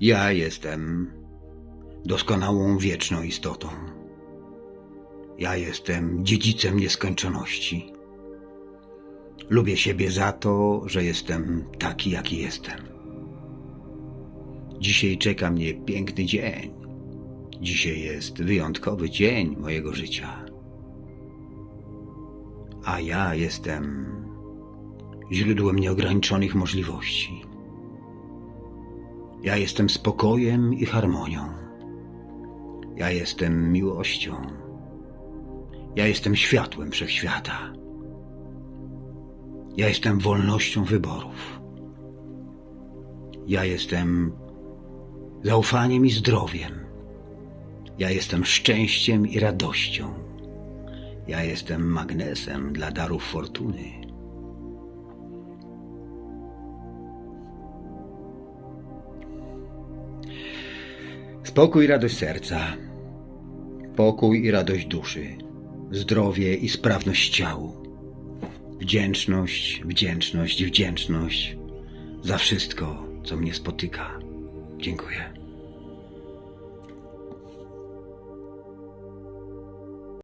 Ja jestem doskonałą wieczną istotą. Ja jestem dziedzicem nieskończoności. Lubię siebie za to, że jestem taki, jaki jestem. Dzisiaj czeka mnie piękny dzień. Dzisiaj jest wyjątkowy dzień mojego życia. A ja jestem źródłem nieograniczonych możliwości. Ja jestem spokojem i harmonią. Ja jestem miłością. Ja jestem światłem wszechświata. Ja jestem wolnością wyborów. Ja jestem zaufaniem i zdrowiem. Ja jestem szczęściem i radością. Ja jestem magnesem dla darów fortuny. Spokój i radość serca, pokój i radość duszy, zdrowie i sprawność ciału, wdzięczność, wdzięczność, wdzięczność za wszystko, co mnie spotyka. Dziękuję.